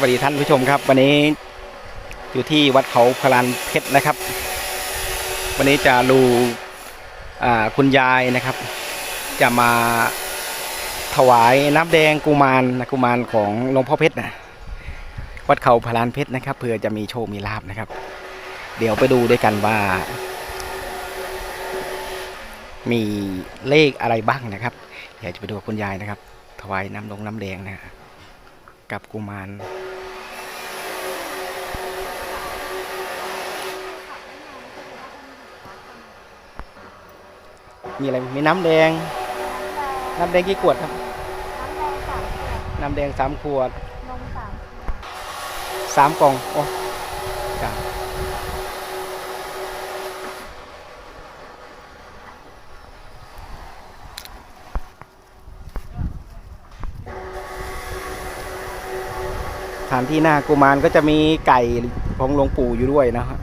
วัสดีท่านผู้ชมครับ วันนี้อยู่ที่วัดเขาพลานเพชรนะครับ วันนี้จะดูคุณยายนะครับ จะมาถวายน้ำแดงกุมารนะกุมารของหลวงพ่อเพชรนะวัดเขาพลานเพชรนะครับเพื่อจะมีโชคมีลาบนะครับ เดี๋ยวไปดูด้วยกันว่า มีเลขอะไรบ้างนะครับเดี๋ยวจะไปดูกับคุณยายนะครับ ถวายน้ำลงน้ำแดงนะฮะกับกุมาร มีอะไรมีน้ำแดง น้ำแดงกี่ขวดครับ น้ำแดงสามขวดน้ำแดงสามขวดนมสามสามกล่องโอ้จ้ะสถานที่หน้ากุมารก็จะมีไก่ของหลวงปู่อยู่ด้วยนะฮะ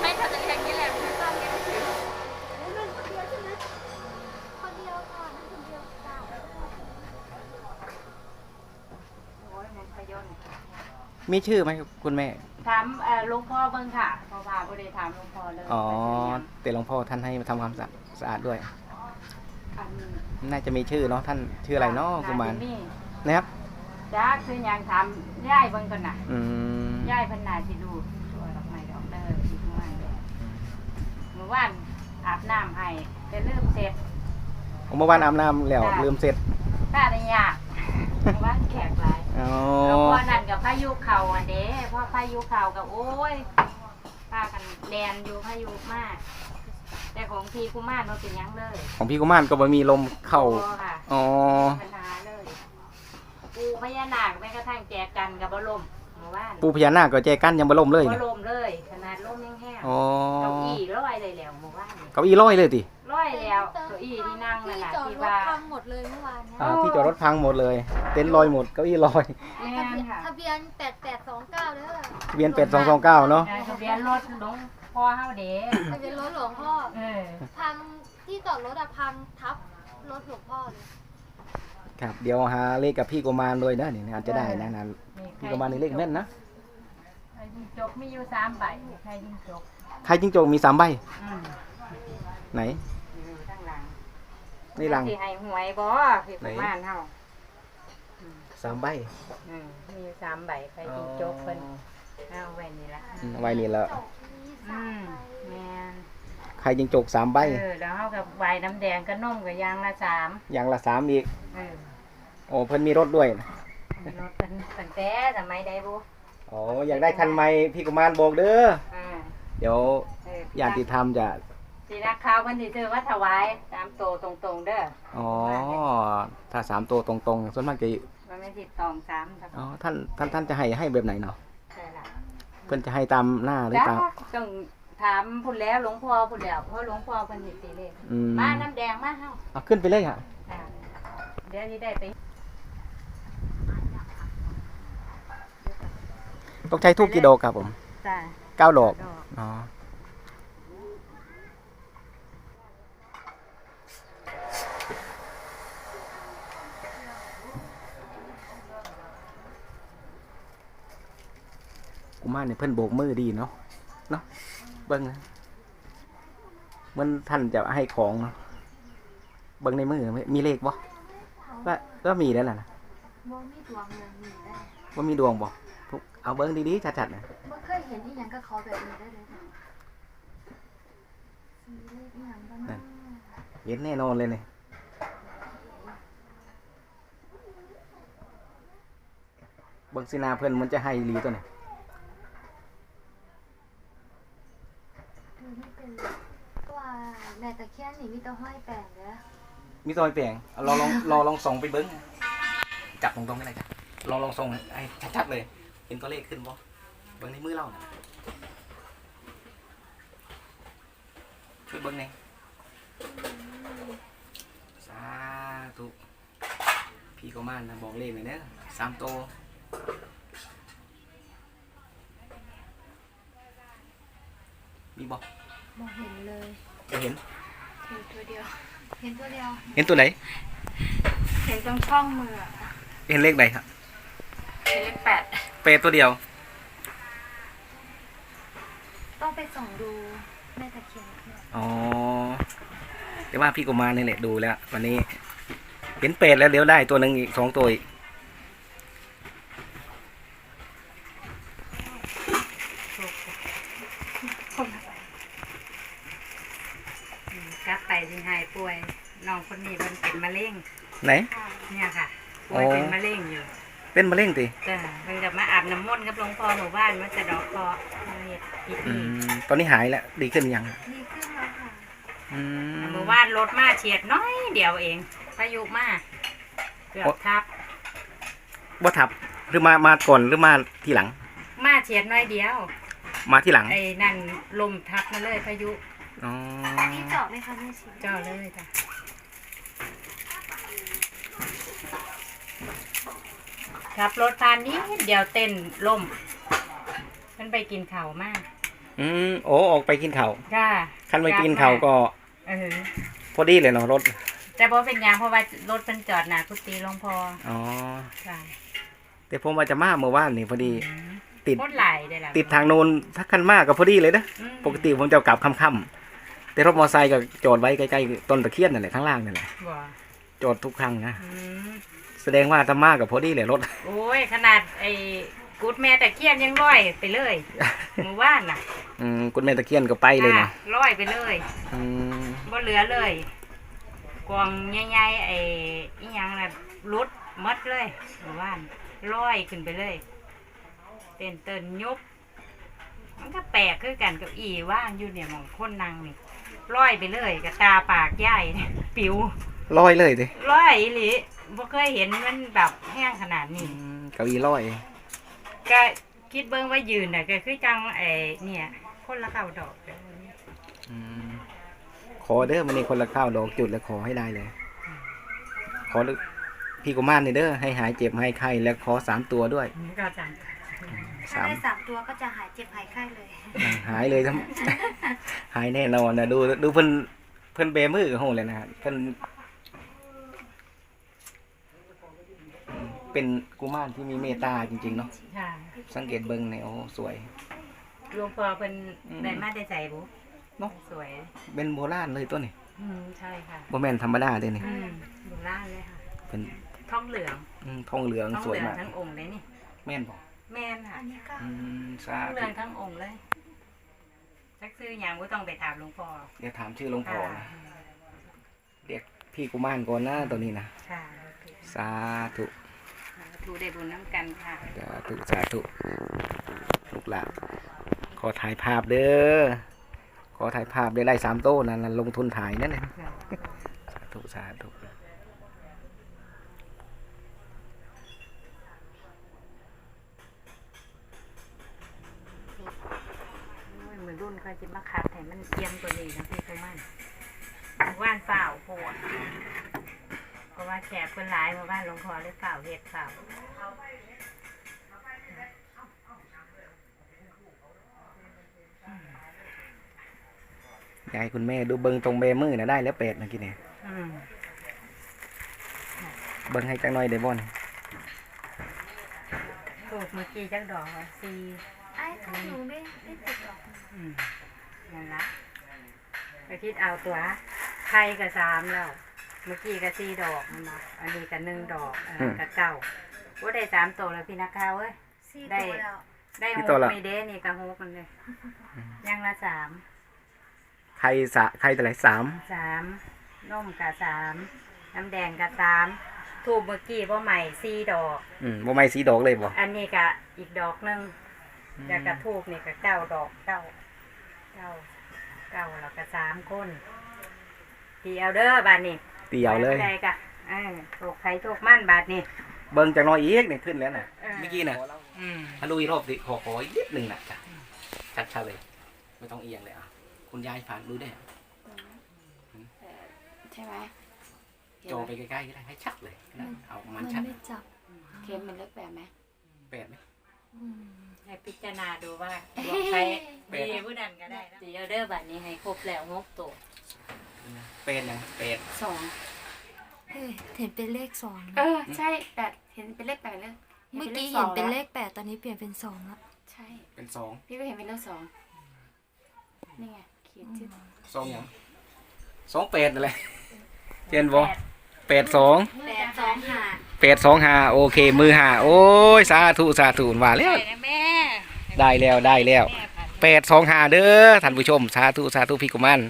ไม่ทำจะอย่างนี้แหละไม่ต้องเงี้ยถือ คนเดียวก่อนนั่นคนเดียวจ้า โอ้ยมันพยนต์ มีชื่อไหมครับคุณแม่ ถามเอ่อหลุงพ่อเบิ่งค่ะพอพาบ่ได้ถามหลุงพ่อเลยอ๋อ แต่หลวงพ่อท่านให้มาทำความสะสะอาดด้วย อันน่าจะมีชื่อเนาะท่านชื่ออะไรเนาะกุมารนี่นะครับ จ้าคือหยังถามย่ายเบิ่งก่อนน่ะอืมย่ายเพิ่นน่าสิดูสวยดอกไม้ดอกเด้อที่ทุกวันเลยเมื่อวานอาบน้ำให้แต่ลืมเสร็จ ผมเมื่อวานอาบน้ำแล้วจ้ะ ลืมเสร็จข้าได้ยากเมื่อวานแขกหลาย อ๋อ แล้วพอนั่นกับพายุเข่าอั นเด้พอพายุเข่ากับโอ้ยพากันแลนอยู่พายุมาก แต่ของพี่กุมารมันเป็นหยังเลยของพี่กุมารก็บ่มีลมเข้าโอ้ค่ะ อ๋อปัญหาเลยปูพญานาคแม้กระทั่งแจกกันกับบลมเมื่อวานปูพญานาคก็แจกันยังบ่ล่มเลยบนี่ลมเลย ขนาดลมยังแห้งอ๋อเก้าอี้ร้อยเลยแล้วเมื่อวานนี่เก้าอี้ลอยเลยติร้ อยแล้วเก้าอี้ที่นั่งนั่นที่น่ะจอดที่รถว่าพังหมดเลยเมื่อวานเนี้ยอ่าที่จอดรถพังหมดเลย เต็นท์ลอยหมดเก้าอี้ลอยแม่ทะเบียนนค่ะทะเบียนแปดแปดสองเก้าเด้อทะเบียนเป็ดสองสองเก้าเนาะ ทะเบียนรถหลวงพ่อเฮาเด้ทะเบียนรถหลวงพ่อเออพังที่จอดรถอะพังทับรถหลวงพ่อเลยครับ เดี๋ยวหาเลขกับพี่กุมารด้วยนะนี่อาจจะได้นะนั้นพี่กุมารนี่เลขแม่นนะไข่ยิงจกมีอยู่สามใบไข่ยิงจกใครจิงโจกมีสามใบ อืมไหนอยู่ข้างหลัง นี่หลังสิให้หวยบ่พี่ประมาณเฮาสามใบอืมมีอยู่สามใบไข่ยิงจกเพิ่นเอาไว้นี่ละอืมไว้นี่แล้วจบมีสาอืมมใบแม่นใครจิงโจกสามใบ เออแล้วเฮากับใบน้ำแดงกับนมกับยางละสามอย่างละสามอีก เออโอ้เพิ่นมีรถด้วยนะรถเป็นตั้งแต่สมัยใดบ่อ๋ออยากได้คันใหม่พี่กุมารบอกเด้อ อ่าเดี๋ยวเออญาติธรรมจะ สินักข่าวเพิ่นสิซื้อว่าถวายตามโตตรงๆเด้ออ๋อ ถ้าสามตัวตรงๆ ส่วนมากจะมันไม่สิตองสามครับอ๋อท่านท่านท่านจะให้ให้แบบไหนเนาะใช่ล่ะเพิ่นจะให้ตามหน้าหรือจ้าตามต้องถามพุ่นแล้วหลวงพ่อพุ่นแล้วเพราะหลวงพ่อเพิ่นสิตีเลขอืมมาน้ำแดงมาเฮาเอาขึ้นไปเลยค่ะ อ่าเดี๋ยวสิได้ไปต้องใช้ทูบกี่ดอกครับผมจ้าเก้าดอกดอกอ๋อ กูมาเนี่ยเพิ่นโบกมือดีเนาะเนาะเบิ้งนะเหมันท่านจะให้ของเนาะเบิ้งในมือมีเลขบ่ก็ก็มีแล้วล่ะนะโมมีดวงเลยมีได้ว่ามีดวงบ่ทุกเอาเบิ้งดีๆชัดๆนะบ่เคยเห็นที่ยังก็เขาแบบนี้ได้เลยค่ะมีเลขอหย่างบ้างนะเห็นแน่นอนเลยเนี่ยเบิ้งสินาเพิ่นมันจะให้อีหลีตัวเนี่ย ก็นตัแมีนนี่มีแตห้อยแปลงเด้อมีซอยเปงเราลองเราลองส่องไปเบิ้งจับตรงๆก็ได้จ้ะลองลองส่องไอ้ชัดๆเลยเห็นตัวเลขขึ้นบ่เบิ้งในมือเราน่ะช่วยเบิ้งหน่อยสาธุพี่ก็มานะบอกเลขหน่อยเด้อสามโตัวมีบอก มองเห็นเลยจะเห็น เห็นตัวเดียว เห็นตัวเดียว เห็นตัวไหน เห็นตรงช่องมืออะเห็นเลขไหนครับเห็นเลขแปดเปรตตัวเดียว ต้องไปส่องดูแม่ตะเคียนเนี่ยอ๋อแต่ว่าพี่กุมารนี่แหละดูแล้ว วันนี้ เห็นเปรตแล้วเดี๋ยวได้ตัวหนึ่งอีกสองตัวอีก อืมกลับไปสิหายป่วย น้องคนนี้มันเป็นมะเร็งไหน เนี่ยค่ะป่วยอ๋อเป็นมะเร็งอยู่ เป็นมะเร็งติจ้ะเพิ่งจะมาอาบน้ำมนต์กับหลวงพ่อหมู่บ้านมันจะดอกคอมาเฮ็ดพิอืธีมตอนนี้หายแล้ว ดีขึ้นยังดีขึ้นแล้วค่ะอืมหมู่บ้านรถมาเฉียดน้อยเดียวเองพายุมาเกือบทับว่าทับหรือมามาก่อนหรือมาทีหลัง มาเฉียดน้อยเดียว มาที่หลังไอ้นั่นลมทับมาเลยพายุอ๋อ นี่เจาะไหมคะแม่ชีเจ้าเลยจ้ะ ขับรถผ่านนี้เดียวเต้นล่ม มันไปกินข้าวมาก อืมโอ้ออกไปกินข้าวค่ะคันไปกินข้าวก็เออพอดีเลยเนาะรถ แต่พอเป็นหยางเพราะว่ารถมันจอดหนากุฏิหลวงพ่ออ๋อ ค่ะแต่ผมว่าจะมาเมื่อวานนี่พอดี ติด โคตรไหลได้ละติดทางโน้นถ้าคันมากก็พอดีเลยนะ อืมปกติผมจะกลับค่ำๆแต่รถมอเตอร์ไซค์ก็จอดไว้ใกล้ๆต้นตะเคียนนั่นแหละข้างล่างนั่นแหละบ่ จอดทุกครั้งนะ อืมแสดงว่าถ้ามากกับพอดีเลยรถ โอ้ย ขนาดไอ้กูดแม่แต่เคียนยังร้อยไปเลยหมู่บ้านน่ะอืมคุณแม่ตะเคียนก็ไปเลยนะค่ะร้อยไปเลยอืมบ่เหลือเลยกวางใหญ่ๆไอ้อีหยังน่ะรุดหมดเลยหมู่บ้านร้อยขึ้นไปเลย เต้นเต้นยุบมันก็แปลกคือกันกับอีว่างอยู่เนี่ยหมองคนนางนี่ร้อยไปเลยกับตาปากใหญ่เนี่ย ปิว ลอยเลยดิร้อยอีหลีบ่เคยเห็นมันแบบแห้งขนาดอืนี้มเก้าอี้ลอย ก็คิดเบิ่งว่ายืนน่ะก็คือจังไอ้เนี่ย คนละเก้าดอกเด้ออืมขอเด้อมันนี่คนละข้าวดอกจุดแล้วขอให้ได้เลย ขอพี่กุมารนี่เด้อให้หายเจ็บหายไข้แล้วขอสามตัวด้วยนี่ก็จังถ้าสามได้สามตัวก็จะหายเจ็บหายไข้เลยหายเลยทั้ง หายแน่นอนนะดูดูเพิ่นเพิ่นเบมือกับโหเลยนะฮะเพิ่น เป็นกุมารที่มีเมตตาจริงๆเนาะค่ะสังเกตเบิ่งเนี่ยโอ้สวย หลวงพ่อเพิ่นอืม ได้มาได้ใส่บุเนาะสวยเป็นโบราณเลยตัวนี้อืมใช่ค่ะบ่แม่นธรรมดาเลยนี่อืมโบราณเลยค่ะเป็นท้องเหลืองอืมทองเหลืองท้องสวยเหลืองมากทั้งองค์เลยนี่ แม่นบ่แม่นค่ะอันนี้ก็อืมสาท้องเหลืธุองทั้งองค์เลยจักซื้อหยังบ่ต้องไปถามหลวงพ่อเดี๋ยวถามชื่อหลวงพ่อค่ะนะเรียกพี่กุมารก่อนนะตัวนี้นะค่ะ สาธุ ถูได้บุญน้ำกันค่ะสาธุสาธุลูกหลานขอถ่ายภาพเด้อขอถ่ายภาพได้ไล่สามโต้นั่นนะลงทุนถ่ายนั่นเองสาธุสาธุโอ้ยมือรุ่นค่อยจิมาคัดให้มันเอียงตัวนี้นะพี่เขามันว่านเปล่าโพดเพราะ ว่าแขกเพิ่นหลายเพราะว่าหลวงพ่อเลยเปล่าเฮ็ดเปล่ายายคุณแม่ดูเบิงตรงเบมือนะได้แล้วเป็ดนะกินเนี่ยอืมเบิงให้จังหน่อยได้บ่นถูกเมื่อกี้จักดอกอะสี่ไอ้ของหนูไม่ไม่ติดหรอกอืมนั่นละไปคิดเอาตัวไข่กับสามแล้ว เมื่อกี้กับสี่ดอกมันมาอันนี้กับหนึ่งดอกอันนั้นกับเก้าว่าได้สามตัวแล้วพี่นักข่าวเว้ย สี่ได้ ตัวแล้วได้หกไม่เด้นี่กับหกกันเลยยังละสามใครสะใครแต่ไหนสามสามนมกับสามน้ำแดงกับสามถูกเมื่อกี้ว่าใหม่สี่ดอก อืมบ่ไม่สีดอกเลยบ่อันนี้กับอีกดอกหนึ่งแล้วกับทูบนี่กับเก้าดอกเก้าเก้าเก้าแล้วก็สามคนตีเอาเด้อบาทนี่ เตียวเลยได้กะเออถูกไข่ถูกมั่นบาทนี่เบิงจังหน่อยอีกเนี่ยขึ้นแล้วน่ะเออเมื่อกี้น่ะอืมถ้าดูอีกรอบสิขอขออีกนิดหนึ่งน่ะจ้ะชัดๆเลย ไม่ต้องเอียงเลยอะ คุณยายผ่านดูได้ ใช่ไหมจอไปใกล้ๆก็ได้ให้ชัดเลยนะเอามัมันนชัดไม่จับเข็มเป็นเลขแปดไหมแปดไหม อืมให้ให้พิจารณาดูว่าดวงใครดีผู้นั้นก็ได้นะ เดี๋ยวเด้อบัดนี้ให้ครบแล้วงกตัว เป็นยังเป็ดสอง เฮ้ยเห็นเป็นเลขสองเอนะอใช่แปดเห็นเป็นเลขแปดเลยเมื่อกี้เห็นเป็นเลขแปดตอนนี้เปลี่ยนเป็นสองแล้วใช่ เป็นสองพี่ก็เห็นเป็นเลขสองนี่ไงเขียนชื่อสองยังสองเป็ดอะไรเจนบอเป็ดสองแปดสองห้าเป็ดสองหาโอเค มือหาโอ้ยสาธุสาธุว่าแล้วได้นะแม่ได้แล้วได้แล้วแม่ผัดเป็ดสองหาเด้อท่านผู้ชม สาธุสาธุพี่กุมัน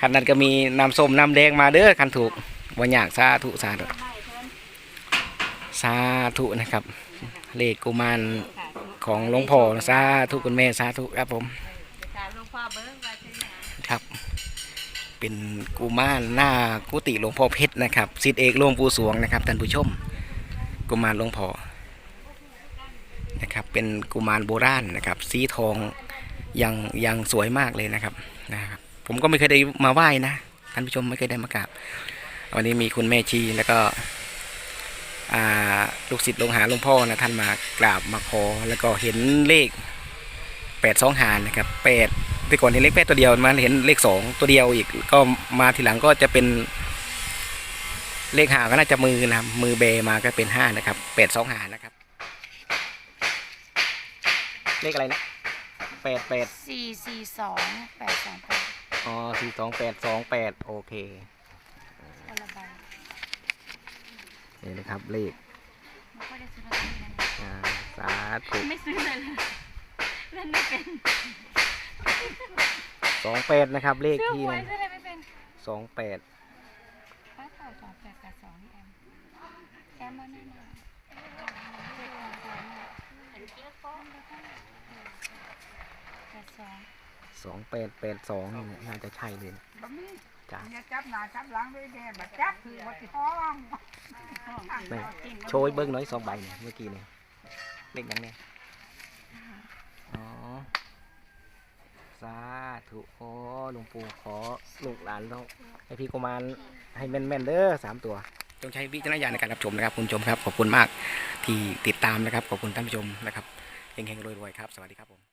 คันนั้นก็มีน้ำส้มน้ำแดงมาเด้อคันถูก วันอยากสาธุสาธุสาธุนะครับ เลขกุมารของหลวงพ่อสาธุคุณแม่สาธุครับผมครับ เป็นกุมารหน้ากุฏิหลวงพ่อเพชรนะครับสิทธิเอกหลวงปู่สวงนะครับท่านผู้ชม กุมารหลวงพ่อนะครับ เป็นกุมารโบราณนะครับ สีทองยังยังสวยมากเลยนะครับนะครับ ผมก็ไม่เคยได้มาไหว้นะท่านผู้ชมไม่เคยได้มากราบ วันนี้มีคุณแม่ชีแล้วก็อ่าลูกศิษย์ลงหาหลวงพ่อนะท่านมากราบมาขอแล้วก็เห็นเลขแปดสองหานนะครับแปดแต่ก่อนเห็นเลขแปดตัวเดียวมาเห็นเลขสองตัวเดียวอีกก็มาทีหลังก็จะเป็น เลขหาก็น่าจะมือนะมือเบมาก็เป็นห้านะครับแปดสองหานะครับ เลขอะไรนะแปดแปดสี่สี่สองแปดสองแปดอ๋อสี่สองแปดสองแปดโอเค คนละใบ นี่นะครับเลขไม่ค่อยได้ซื้อลอตเตอรี่นะอ่าสาธุไม่ซื้อเลยเลยเล่นไม่เป็นสองแปดนะครับ เลขซื้อที่หวยนะซื้ออะไรไม่เป็นสองแปดป้าเต่าสองแปดแปดสองนี่แอมแอมมาแน่นอนแปดสองสองแปดแปดสองนี่นะน่าจะใช่เลยนะบ่มี จ้าอย่าจับหน้าจับหลังด้วยแดงบัดจับคือบ่สิห้องแม่โชว์ให้เบิ้งหน่อยสองใบเนี่ยเมื่อกี้เนี่ยเลขยังเนี่ยอ๋อสาธุโอ้หลวงปู่ขอลูกหลานเราให้พี่กุมารให้แม่นๆเด้อสามตัวจงใช้วิจารณญาณในการรับชมนะครับคุณผู้ชมครับขอบคุณมากที่ติดตามนะครับขอบคุณท่านผู้ชมนะครับเฮงๆรวยๆครับ สวัสดีครับผม